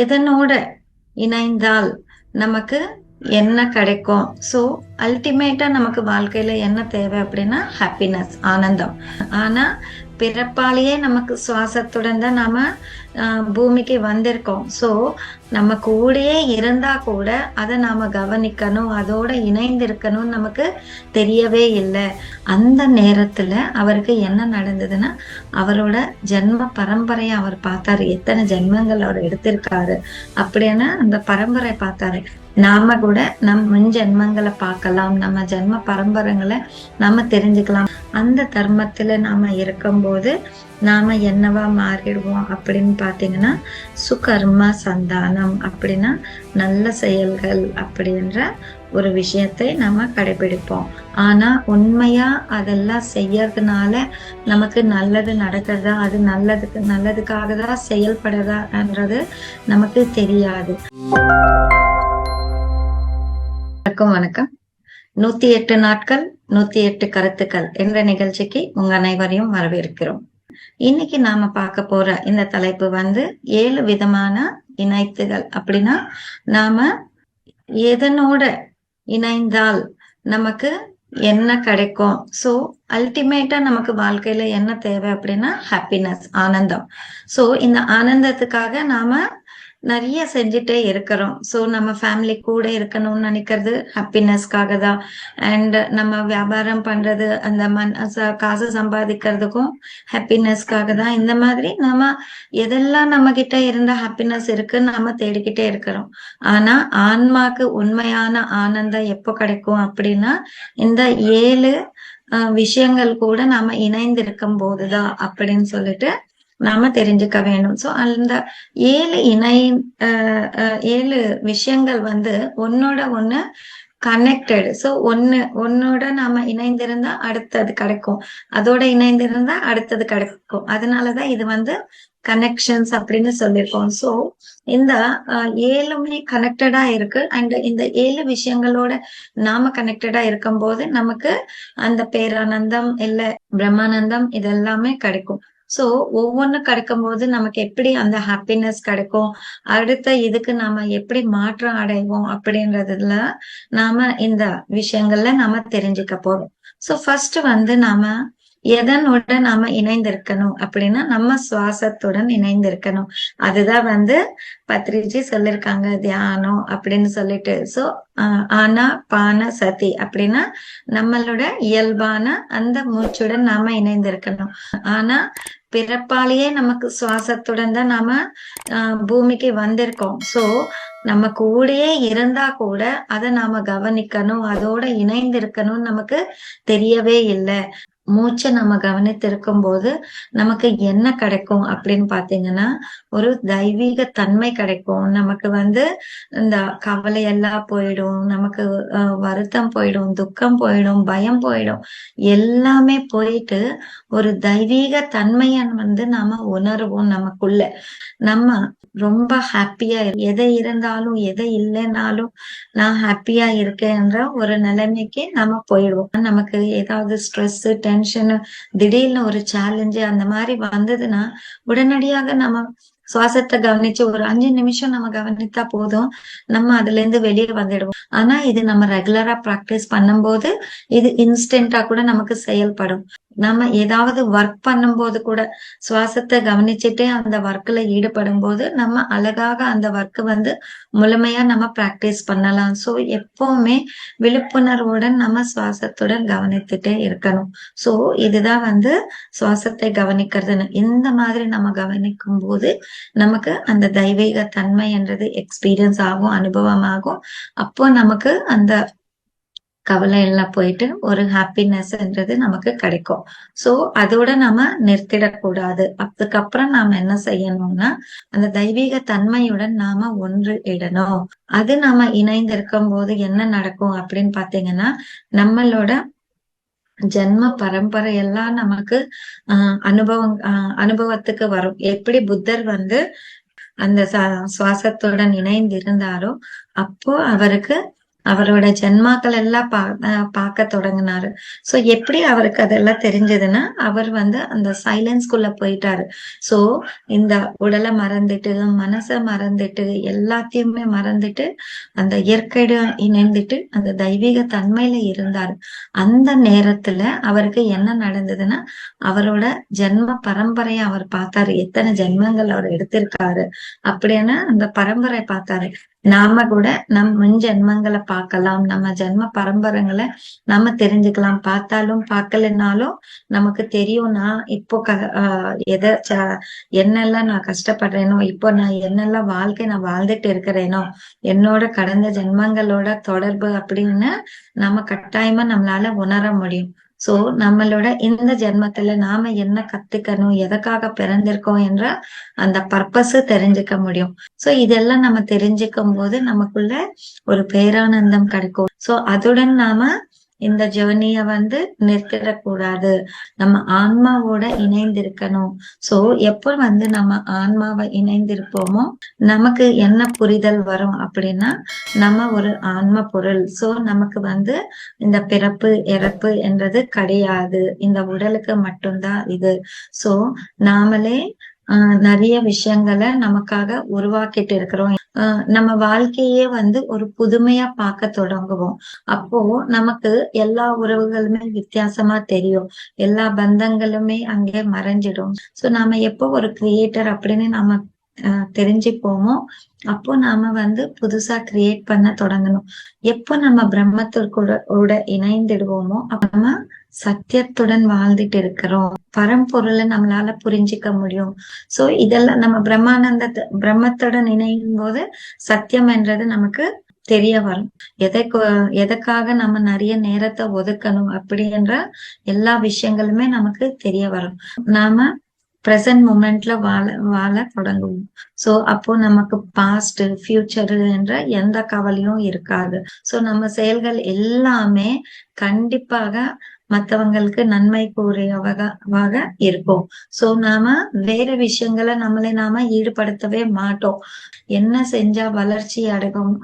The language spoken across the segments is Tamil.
எதனோட இணைந்தால் நமக்கு என்ன கிடைக்கும்? ஸோ அல்டிமேட்டா நமக்கு வாழ்க்கையில என்ன தேவை அப்படின்னா ஹாப்பினஸ் ஆனந்தம். ஆனா பிறப்பாலேயே நமக்கு சுவாசத்துடன் தான் நாம பூமிக்கு வந்திருக்கோம். ஸோ நம்ம கூடயே இருந்தா கூட அதை நாம கவனிக்கணும் அதோட இணைந்து இருக்கணும்னு நமக்கு தெரியவே இல்லை. அந்த நேரத்துல அவருக்கு என்ன நடந்ததுன்னா அவரோட ஜென்ம பரம்பரையை அவர் பார்த்தாரு. எத்தனை ஜென்மங்கள் அவர் எடுத்திருக்காரு அப்படின்னா அந்த பரம்பரை பார்த்தாரு. நாம கூட நம் முன் ஜென்மங்களை பார்க்கலாம் நம்ம ஜென்ம பரம்பரைங்களை நாம தெரிஞ்சுக்கலாம். அந்த தர்மத்துல நாம இருக்கும்போது நாம என்னவா மாறிடுவோம் அப்படின்னு பார்த்தீங்கன்னா சுகர்ம சந்தானம் அப்படின்னா நல்ல செயல்கள் அப்படின்ற ஒரு விஷயத்தை நம்ம கடைபிடிப்போம். ஆனா உண்மையா அதெல்லாம் செய்யறதுனால நமக்கு நல்லது நடக்கிறதா அது நல்லதுக்கு நல்லதுக்காக தான் செயல்படுறதான்றது நமக்கு தெரியாது. வணக்கம் வணக்கம். நூத்தி எட்டு நாட்கள் நூத்தி எட்டு கருத்துக்கள் என்ற நிகழ்ச்சிக்கு உங்க அனைவரையும் வரவேற்கிறோம். இன்னைக்கு நாம பார்க்க போற இந்த தலைப்பு வந்து ஏழு விதமான இணைத்துகள். அப்படின்னா நாம எதனோட இணைந்தால் நமக்கு என்ன கிடைக்கும்? சோ அல்டிமேட்டா நமக்கு வாழ்க்கையில என்ன தேவை அப்படின்னா ஹாப்பினஸ் ஆனந்தம். சோ இந்த ஆனந்தத்துக்காக நாம நிறைய செஞ்சுட்டே இருக்கிறோம். ஸோ நம்ம ஃபேமிலி கூட இருக்கணும்னு நினைக்கிறது ஹாப்பினஸ்க்காக தான் அண்ட் நம்ம வியாபாரம் பண்றது அந்த மண் காசு சம்பாதிக்கிறதுக்கும் ஹாப்பினஸ்க்காக தான் இந்த மாதிரி நம்ம எதெல்லாம் நம்ம கிட்ட இருந்த ஹாப்பினஸ் இருக்குன்னு நம்ம தேடிக்கிட்டே இருக்கிறோம். ஆனா ஆன்மாக்கு உண்மையான ஆனந்தம் எப்போ கிடைக்கும் அப்படின்னா இந்த ஏழு விஷயங்கள் கூட நாம இணைந்து இருக்கும் போதுதான் அப்படின்னு சொல்லிட்டு நாம தெரிஞ்சுக்க வேணும். சோ அந்த ஏழு இணை அஹ், ஏழு விஷயங்கள் வந்து ஒன்னோட ஒண்ணு கனெக்டட் சோ ஒன்னு ஒன்னோட நாம இணைந்திருந்தா அடுத்தது கிடைக்கும். அதோட இணைந்திருந்தா அடுத்தது கிடைக்கும். அதனாலதான் இது வந்து கனெக்ஷன்ஸ் அப்படின்னு சொல்லியிருக்கோம். சோ இந்த ஏழுமே கனெக்டடா இருக்கு. அண்ட் இந்த ஏழு விஷயங்களோட நாம கனெக்டடா இருக்கும் போது நமக்கு அந்த பேரானந்தம் இல்ல பிரம்மானந்தம் இதெல்லாமே கிடைக்கும். சோ ஒவ்வொன்னு கிடைக்கும் போது நமக்கு எப்படி அந்த ஹாப்பினஸ் கிடைக்கும்? அடுத்த இதுக்கு நாம எப்படி மாற்றம் அடைவோம் அப்படின்றதுல நாம இந்த விஷயங்கள்ல நாம தெரிஞ்சுக்க போறோம். சோ ஃபர்ஸ்ட் வந்து நாம எதனோட நாம இணைந்திருக்கணும் அப்படின்னா நம்ம சுவாசத்துடன் இணைந்திருக்கணும். அதுதான் வந்து பத்ரிஜி சொல்லிருக்காங்க தியானம் அப்படின்னு சொல்லிட்டு. சோ ஆனா பான சதி அப்படின்னா நம்மளோட இயல்பான அந்த மூச்சுடன் நாம இணைந்திருக்கணும். ஆனா பிறப்பாலேயே நமக்கு சுவாசத்துடன் தான் நாம பூமிக்கு வந்திருக்கோம். சோ நம்ம கூடயே இருந்தா கூட அதை நாம கவனிக்கணும் அதோட இணைந்து இருக்கணும்னு நமக்கு தெரியவே இல்லை. மூச்சை நம்ம கவனித்திருக்கும் போது நமக்கு என்ன கிடைக்கும் அப்படின்னு பாத்தீங்கன்னா ஒரு தெய்வீக தன்மை கிடைக்கும். நமக்கு வந்து இந்த கவலை எல்லாம் போயிடும். நமக்கு வருத்தம் போயிடும் துக்கம் போயிடும் பயம் போயிடும். எல்லாமே போயிட்டு ஒரு தெய்வீக தன்மையை வந்து நாம உணர்வோம் நமக்குள்ள. நம்ம ரொம்ப ஹாப்பியா எதை இருந்தாலும் எதை இல்லைனாலும் நான் ஹாப்பியா இருக்கேன்ற ஒரு நிலைமைக்கு நம்ம போயிடுவோம். நமக்கு ஏதாவது ஸ்ட்ரெஸ் டென்ஷன் திடீர்னு ஒரு சேலஞ்சு அந்த மாதிரி வந்ததுன்னா உடனடியாக நம்ம சுவாசத்தை கவனிச்சு ஒரு அஞ்சு நிமிஷம் நம்ம கவனித்தா போதும். நம்ம அதுல இருந்து வெளியே வந்துடுவோம். ஆனா இது நம்ம ரெகுலரா பிராக்டிஸ் பண்ணும்போது இது இன்ஸ்டன்டா கூட நமக்கு செயல்படும். நம்ம ஏதாவது ஒர்க் பண்ணும்போது கூட சுவாசத்தை கவனிச்சுட்டே அந்த ஒர்க்ல ஈடுபடும் போது நம்ம அழகாக அந்த ஒர்க் வந்து முழுமையா நம்ம பிராக்டிஸ் பண்ணலாம். ஸோ எப்பவுமே விழிப்புணர்வுடன் நம்ம சுவாசத்துடன் கவனித்துட்டே இருக்கணும். ஸோ இதுதான் வந்து சுவாசத்தை கவனிக்கிறதுன்னு. இந்த மாதிரி நம்ம கவனிக்கும் போது நமக்கு அந்த தெய்வீக தன்மை என்றது எக்ஸ்பீரியன்ஸ் ஆகும் அனுபவமாகும் அப்போ நமக்கு அந்த கவலை எல்லாம் போயிட்டு ஒரு ஹாப்பினஸ்ன்றது நமக்கு கிடைக்கும். சோ அதோட நம்ம நிறுத்திடக்கூடாது. அதுக்கப்புறம் நாம என்ன செய்யணும்னா அந்த தெய்வீக தன்மையுடன் நாம ஒன்று இடணும். அது நாம இணைந்து இருக்கும் போது என்ன நடக்கும் அப்படின்னு பாத்தீங்கன்னா நம்மளோட ஜென்ம பரம்பரை எல்லாம் நமக்கு ஆஹ் அனுபவம் அனுபவத்துக்கு வரும். எப்படி புத்தர் வந்து அந்த சுவாசத்துடன் இணைந்து இருந்தாரோ அப்போ அவருக்கு அவரோட ஜென்மாக்கள் எல்லாம் பா பார்க்க தொடங்கினாரு. சோ எப்படி அவருக்கு அதெல்லாம் தெரிஞ்சதுன்னா அவர் வந்து அந்த சைலன்ஸ்குள்ள போயிட்டாரு. சோ இந்த உடலை மறந்துட்டு மனசை மறந்துட்டு எல்லாத்தையுமே மறந்துட்டு அந்த இயற்கையுடன் இணைந்துட்டு அந்த தெய்வீக தன்மையில இருந்தாரு. அந்த நேரத்துல அவருக்கு என்ன நடந்ததுன்னா அவரோட ஜென்ம பரம்பரையை அவர் பார்த்தாரு. எத்தனை ஜென்மங்கள் அவர் எடுத்திருக்காரு அப்படின்னா அந்த பரம்பரை பார்த்தாரு. நாம கூட நம் முன் ஜென்மங்களை பார்க்கலாம். நம்ம ஜென்ம பரம்பரைங்களை நம்ம தெரிஞ்சுக்கலாம். பார்த்தாலும் பார்க்கலனாலும் நமக்கு தெரியும் நான் இப்போ க எதை என்னெல்லாம் நான் கஷ்டப்படுறேனோ இப்போ நான் என்னெல்லாம் வாழ்க்கை நான் வாழ்ந்துட்டு இருக்கிறேனோ என்னோட கடந்த ஜென்மங்களோட தொடர்பு அப்படின்னு நம்ம கட்டாயமா நம்மளால உணர முடியும். சோ நம்மளோட இந்த ஜென்மத்துல நாம என்ன கத்துக்கணும் எதற்காக பிறந்திருக்கோம் என்ற அந்த பர்பஸ் தெரிஞ்சுக்க முடியும். சோ இதெல்லாம் நம்ம தெரிஞ்சுக்கும் போது நமக்குள்ள ஒரு பேரானந்தம் கிடைக்கும். சோ அதுடன் நாம இந்த ஜேர்னிய வந்து நிறுத்திடக்கூடாது. நம்ம ஆன்மாவோட இணைந்திருக்கணும். சோ எப்ப வந்து நம்ம ஆன்மாவை இணைந்திருப்போமோ நமக்கு என்ன புரிதல் வரும் அப்படின்னா நம்ம ஒரு ஆன்ம பொருள். சோ நமக்கு வந்து இந்த பிறப்பு இறப்பு என்றது கிடையாது. இந்த உடலுக்கு மட்டும்தான் இது. சோ நாமளே நிறைய விஷயங்களை நமக்காக உருவாக்கிட்டு இருக்கிறோம். நம்ம வாழ்க்கையே வந்து ஒரு புதுமையா பார்க்க தொடங்குவோம். அப்போ நமக்கு எல்லா உறவுகளுமே வித்தியாசமா தெரியும். எல்லா பந்தங்களுமே அங்கே மறைஞ்சிடும். சோ நாம எப்போ ஒரு கிரியேட்டர் அப்படின்னு நம்ம தெரிஞ்சுப்போமோ அப்போ நாம வந்து புதுசா கிரியேட் பண்ண தொடங்கணும். எப்போ நம்ம பிரம்மத்திற்குட இணைந்துடுவோமோ அப்ப நம்ம சத்தியத்துடன் வாழ்ந்துட்டு இருக்கிறோம். பரம்பொருளை நம்மளால புரிஞ்சிக்க முடியும். சோ இதெல்லாம் நம்ம பிரம்மானந்த பிரம்மத்துடன் இணையும் போது சத்தியம் என்றது நமக்கு தெரிய வரும். எதை எதற்காக நம்ம நிறைய நேரத்தை ஒதுக்கணும் அப்படின்ற எல்லா விஷயங்களுமே நமக்கு தெரிய வரும். நாம பிரசன்ட் மூமெண்ட்ல வாழ வாழ தொடங்குவோம். சோ அப்போ நமக்கு பாஸ்ட் ஃபியூச்சர் என்ற எந்த கவலையும் இருக்காது. சோ நம்ம செயல்கள் எல்லாமே கண்டிப்பாக மத்தவங்களுக்கு நன்மை கூறியவாக இருக்கும் சோ நாம வேற விஷயங்களை நம்மளை நாம ஈடுபடுத்தவே மாட்டோம். என்ன செஞ்சா வளர்ச்சி அடையும்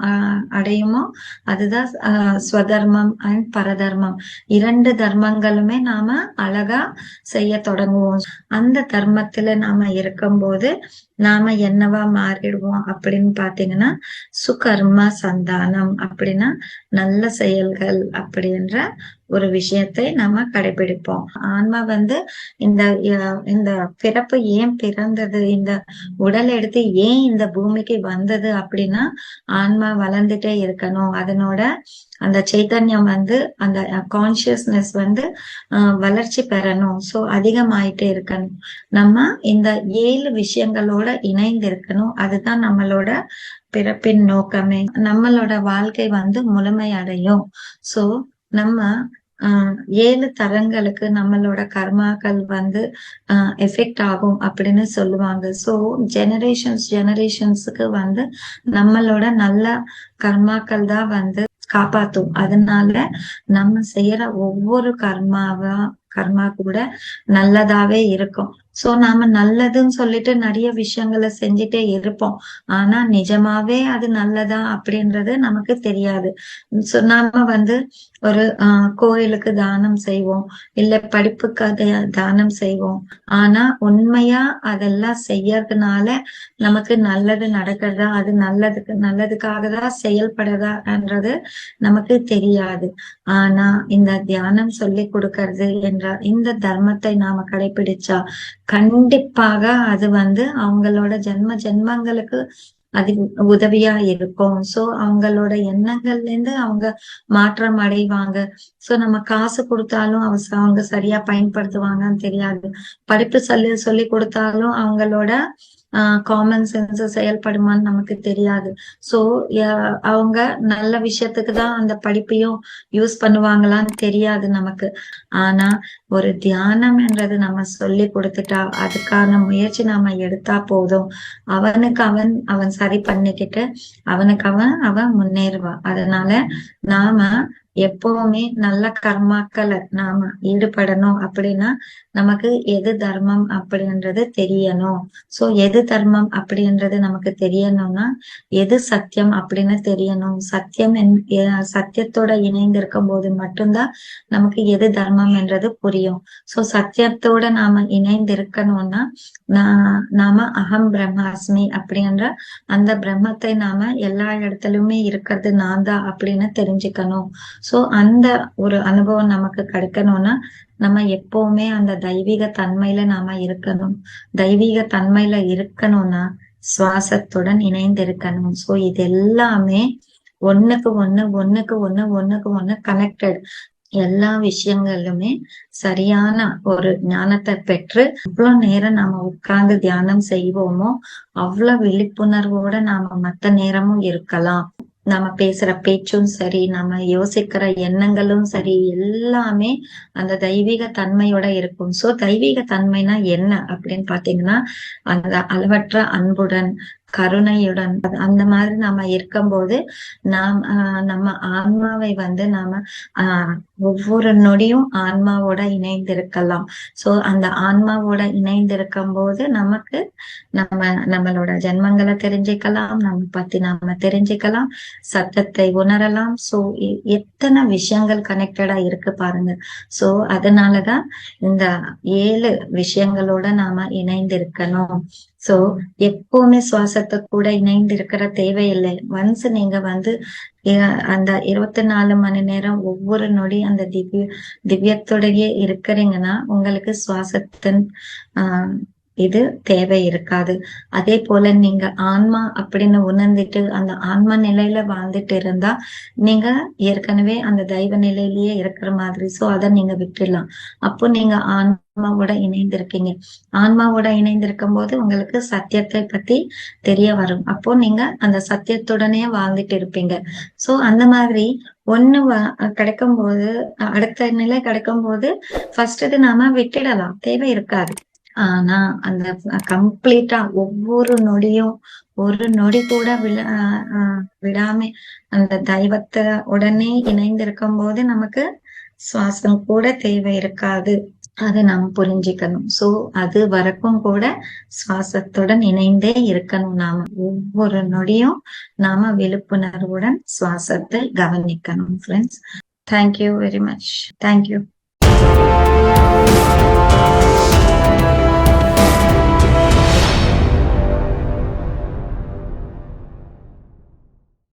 அடையுமோ அதுதான் ஸ்வதர்மம் அண்ட் பரதர்மம். இரண்டு தர்மங்களுமே நாம அழகா செய்ய தொடங்குவோம். அந்த தர்மத்துல நாம இருக்கும்போது நாம என்னவா மாறிடுவோம் அப்படின்னு பாத்தீங்கன்னா சுகர்ம சந்தானம் அப்படின்னா நல்ல செயல்கள் அப்படின்ற ஒரு விஷயத்தை நம்ம கடைபிடிப்போம். ஆன்மா வந்து இந்த இந்த பிறப்பு ஏன் பிறந்தது? இந்த உடல் எடுத்து ஏன் இந்த பூமிக்கு வந்தது அப்படின்னா ஆன்மா வளர்ந்துட்டே இருக்கணும். அதனோட அந்த சைத்தன்யம் வந்து அந்த கான்சியஸ்னஸ் வந்து வளர்ச்சி பெறணும். சோ அதிகமாயிட்டே இருக்கணும். நம்ம இந்த ஏழு விஷயங்களோட இணைந்து இருக்கணும். அதுதான் நம்மளோட பிறப்பின் நோக்கமே. நம்மளோட வாழ்க்கை வந்து முழுமையடையும். சோ நம்ம ஆஹ் ஏழு தரங்களுக்கு நம்மளோட கர்மாக்கள் வந்து ஆஹ் எஃபெக்ட் ஆகும் அப்படின்னு சொல்லுவாங்க. சோ ஜெனரேஷன்ஸ் ஜெனரேஷன்ஸுக்கு வந்து நம்மளோட நல்ல கர்மாக்கள் தான் வந்து காப்பாத்தும். அதனால நம்ம செய்யற ஒவ்வொரு கர்மாவா கர்மா கூட நல்லதாவே இருக்கும். சோ நாம நல்லதுன்னு சொல்லிட்டு நிறைய விஷயங்களை செஞ்சுட்டே இருப்போம். ஆனா நிஜமாவே அது நல்லதா அப்படின்றது நமக்கு தெரியாது. சோ நாம வந்து ஒரு ஆஹ் கோயிலுக்கு தானம் செய்வோம். இல்ல படிப்புக்கு தானம் செய்வோம். ஆனா உண்மையா அதெல்லாம் செய்யறதுனால நமக்கு நல்லது நடக்கிறதா அது நல்லதுக்கு நல்லதுக்காக தான் செயல்படுறதான்றது நமக்கு தெரியாது. ஆனா இந்த தியானம் சொல்லி கொடுக்கறது என்ற இந்த தர்மத்தை நாம கடைபிடிச்சா கண்டிப்பாக அது வந்து அவங்களோட ஜென்ம ஜென்மங்களுக்கு அது உதவியா இருக்கும். சோ அவங்களோட எண்ணங்கள்ல இருந்து அவங்க மாற்றம் அடைவாங்க. சோ நம்ம காசு கொடுத்தாலும் அவங்க சரியா பயன்படுத்துவாங்கன்னு தெரியாது. படிப்பு சொல்லி சொல்லி கொடுத்தாலும் அவங்களோட காமன் சென்ஸ் செயல்படுமான்னு நமக்கு தெரியாது. சோ அவங்க நல்ல விஷயத்துக்கு தான் அந்த படிப்பையும் யூஸ் பண்ணுவாங்களான்னு தெரியாது நமக்கு. ஆனா ஒரு தியானம் என்றது நம்ம சொல்லி கொடுத்துட்டா அதுக்கான முயற்சி நாம எடுத்தா போதும். அவனுக்கு அவன் அவன் சரி பண்ணிக்கிட்டு அவனுக்கு அவன் அவன் முன்னேறுவான் அதனால நாம எப்பவுமே நல்ல கர்மாக்களை நாம ஈடுபடணும் அப்படின்னா நமக்கு எது தர்மம் அப்படின்றது தெரியணும். சோ எது தர்மம் அப்படின்றது நமக்கு தெரியணும்னா எது சத்தியம் அப்படின்னு தெரியணும். சத்தியம் சத்தியத்தோட இணைந்து இருக்கும் போது மட்டும்தான் நமக்கு எது தர்மம் என்றது புரியும். சோ சத்தியத்தோட நாம இணைந்து இருக்கணும்னா நாம அகம் பிரம்மாஸ்மி அப்படின்ற அந்த பிரம்மத்தை நாம எல்லா இடத்துலயுமே இருக்கிறது நான் தான் அப்படின்னு தெரிஞ்சுக்கணும். சோ அந்த ஒரு அனுபவம் நமக்கு கிடைக்கணும்னா நம்ம எப்பவுமே அந்த தெய்வீக தன்மையில நாம இருக்கணும். தெய்வீக தன்மையில இருக்கணும்னா சுவாசத்துடன் இணைந்து இருக்கணும். சோ இது எல்லாமே ஒண்ணுக்கு ஒண்ணு ஒண்ணுக்கு ஒண்ணு ஒண்ணுக்கு ஒண்ணு கனெக்டட் எல்லா விஷயங்களுமே சரியான ஒரு ஞானத்தை பெற்று எவ்வளவு நேரம் நாம உட்கார்ந்து தியானம் செய்வோமோ அவ்வளவு விழிப்புணர்வோட நாம மத்த நேரமும் இருக்கலாம். நம்ம பேசுற பேச்சும் சரி நம்ம யோசிக்கிற எண்ணங்களும் சரி எல்லாமே அந்த தெய்வீக தன்மையோட இருக்கும். சோ தெய்வீக தன்மைனா என்ன அப்படின்னு பாத்தீங்கன்னா அந்த அளவற்ற அன்புடன் கருணையுடன் அந்த மாதிரி நாம இருக்கும்போது நாம் நம்ம ஆன்மாவை வந்து நாம ஆஹ் ஒவ்வொரு நொடியும் ஆன்மாவோட இணைந்திருக்கலாம். சோ அந்த ஆன்மாவோட இணைந்திருக்கும் போது நமக்கு நம்ம நம்மளோட ஜென்மங்களை தெரிஞ்சுக்கலாம் நம்ம பத்தி நாம தெரிஞ்சுக்கலாம் சத்தத்தை உணரலாம். சோ எத்தனை விஷயங்கள் கனெக்டடா இருக்கு பாருங்க. சோ அதனாலதான் இந்த ஏழு விஷயங்களோட நாம இணைந்திருக்கணும். சோ எப்பவுமே சுவாசத்தை கூட இணைந்து இருக்கிற தேவையில்லை. ஒன்ஸ் நீங்க வந்து அந்த இருபத்தி நாலு மணி நேரம் ஒவ்வொரு நொடி அந்த திவ்ய திவ்யத்தோடயே இருக்கிறீங்கன்னா உங்களுக்கு சுவாசத்தின் ஆஹ் இது தேவை இருக்காது. அதே போல நீங்க ஆன்மா அப்படின்னு உணர்ந்துட்டு அந்த ஆன்மா நிலையில வாழ்ந்துட்டு இருந்தா நீங்க ஏற்கனவே அந்த தெய்வ நிலையிலேயே இருக்கிற மாதிரி சோ அதை நீங்க விட்டுடலாம். அப்போ நீங்க ஆன்மாவோட இணைந்திருக்கீங்க ஆன்மாவோட இணைந்திருக்கும் போது உங்களுக்கு சத்தியத்தை பத்தி தெரிய வரும். அப்போ நீங்க அந்த சத்தியத்துடனே வாழ்ந்துட்டு இருப்பீங்க. சோ அந்த மாதிரி ஒண்ணு கிடைக்கும் போது அடுத்த நிலை கிடைக்கும் போது ஃபர்ஸ்ட் இது நாம விட்டுடலாம். தேவை இருக்காது. ஆனா அந்த கம்ப்ளீட்டா ஒவ்வொரு நொடியும் ஒரு நொடி கூட விழ விடாம அந்த தெய்வத்தை உடனே இணைந்திருக்கும் போது நமக்கு சுவாசம் கூட தேவை இருக்காது. அதை நாம் புரிஞ்சுக்கணும். சோ அது வரைக்கும் கூட சுவாசத்துடன் இணைந்தே இருக்கணும் நாம. ஒவ்வொரு நொடியும் நாம விழிப்புணர்வுடன் சுவாசத்தை கவனிக்கணும் friends thank you very much thank you